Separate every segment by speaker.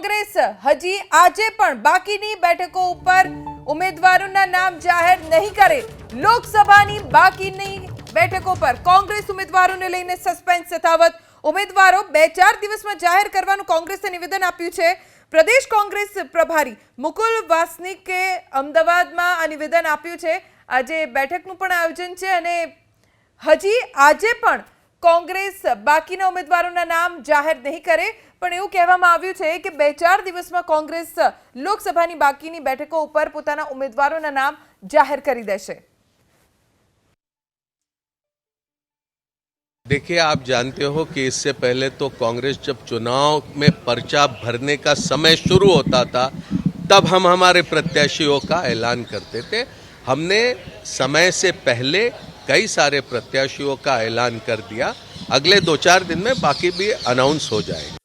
Speaker 1: કોંગ્રેસ હજી આજે પણ બાકીની બેઠકો ઉપર ઉમેદવારોના નામ જાહેર નહીં કરે લોકસભાની બાકીની બેઠકો પર કોંગ્રેસ ઉમેદવારોને લઈને સસ્પેન્સ સતાવત ઉમેદવારો બે ચાર દિવસમાં જાહેર કરવાનું કોંગ્રેસે નિવેદન આપ્યું છે પ્રદેશ કોંગ્રેસ પ્રભારી મુકુલ વાસનિકે અમદાવાદમાં આ નિવેદન આપ્યું છે આજે બેઠકનું પણ આયોજન છે અને હજી આજે પણ कांग्रेस बाकी उम्मीदवार नाम जाहिर नहीं करे कहूार दिवस में कांग्रेस लोकसभा बाकी पर उम्मीदवार नाम जाहिर कर
Speaker 2: देखिए आप जानते हो कि इससे पहले तो कांग्रेस जब चुनाव में पर्चा भरने का समय शुरू होता था तब हम हमारे प्रत्याशियों का ऐलान करते थे हमने समय से पहले कई सारे प्रत्याशियों का ऐलान कर दिया अगले 2-4 दिन में बाकी भी अनाउंस हो जाएंगे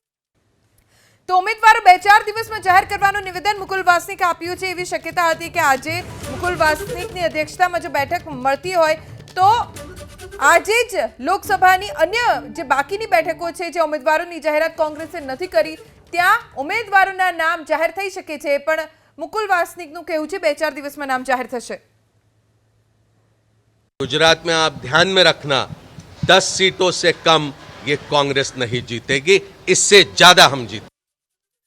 Speaker 1: तो उम्मीदवार 2-4 दिवस में जाहिर करवाने निवेदन मुकुल वास्निक कापियो छे यह भी शक्यता હતી કે આજે મુકુલ વાસ્નિક ની અધ્યક્ષતા માં જે બેઠક મળતી હોય તો આજે જ લોકસભા ની અન્ય જે બાકી ની બેઠકો છે જે ઉમેદવારો ની જાહેરાત કોંગ્રેસ એ નથી કરી ત્યાં ઉમેદવારો ના નામ જાહેર થઈ શકે છે પણ મુકુલ વાસ્નિક નું કયો છે 2-4 દિવસ માં નામ જાહેર થશે
Speaker 2: गुजरात में आप ध्यान में रखना दस सीटों से कम ये कांग्रेस नहीं जीतेगी इससे ज़्यादा हम जीते